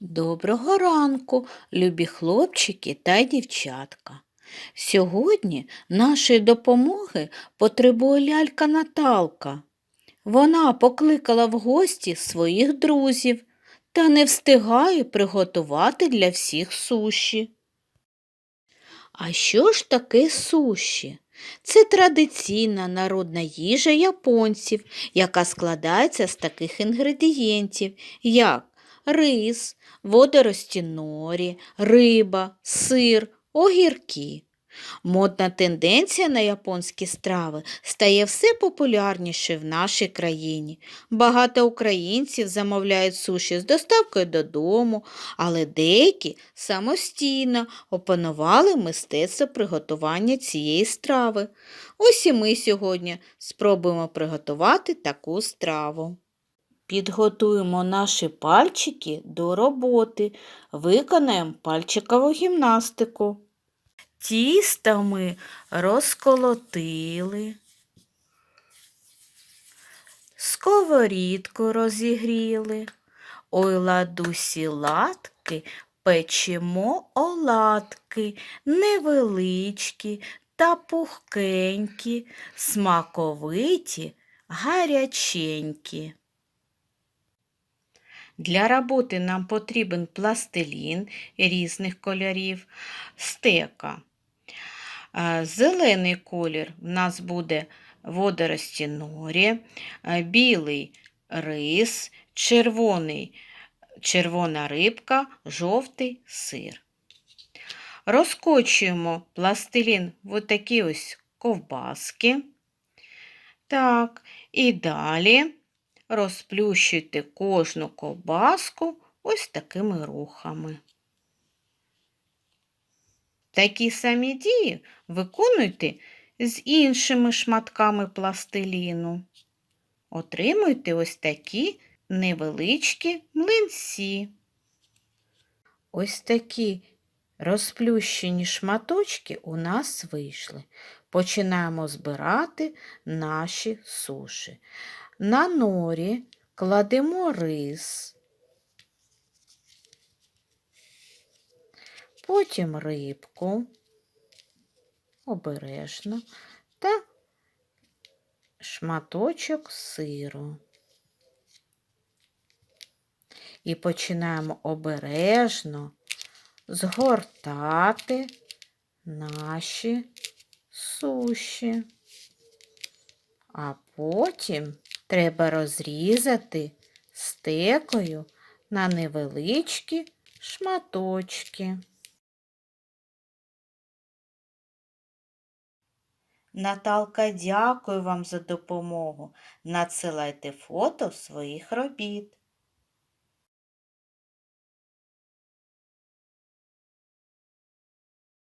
Доброго ранку, любі хлопчики та дівчатка. Сьогодні нашої допомоги потребує лялька Наталка. Вона покликала в гості своїх друзів та не встигає приготувати для всіх суші. А що ж таке суші? Це традиційна народна їжа японців, яка складається з таких інгредієнтів, як рис, водорості норі, риба, сир, огірки. Модна тенденція на японські страви стає все популярніше в нашій країні. Багато українців замовляють суші з доставкою додому, але деякі самостійно опанували мистецтво приготування цієї страви. Ось і ми сьогодні спробуємо приготувати таку страву. Підготуємо наші пальчики до роботи, виконаємо пальчикову гімнастику. Тісто ми розколотили, сковорідку розігріли, ой ладусі латки, печемо оладки, невеличкі та пухкенькі, смаковиті, гаряченькі. Для роботи нам потрібен пластилін різних кольорів, стека. Е, Зелений колір в нас буде водорості норі, е, білий рис, червоний, червона рибка, жовтий сир. Розкочуємо пластилін в такі ось ковбаски. Так, і далі розплющуйте кожну ковбаску ось такими рухами. Такі самі дії виконуйте з іншими шматками пластиліну. Отримуйте ось такі невеличкі млинці. Ось такі розплющені шматочки у нас вийшли. Починаємо збирати наші суші. На норі кладемо рис, потім рибку обережно та шматочок сиру. І починаємо обережно згортати наші суші, а потім треба розрізати стекою на невеличкі шматочки. Наталка, дякую вам за допомогу. Надсилайте фото своїх робіт.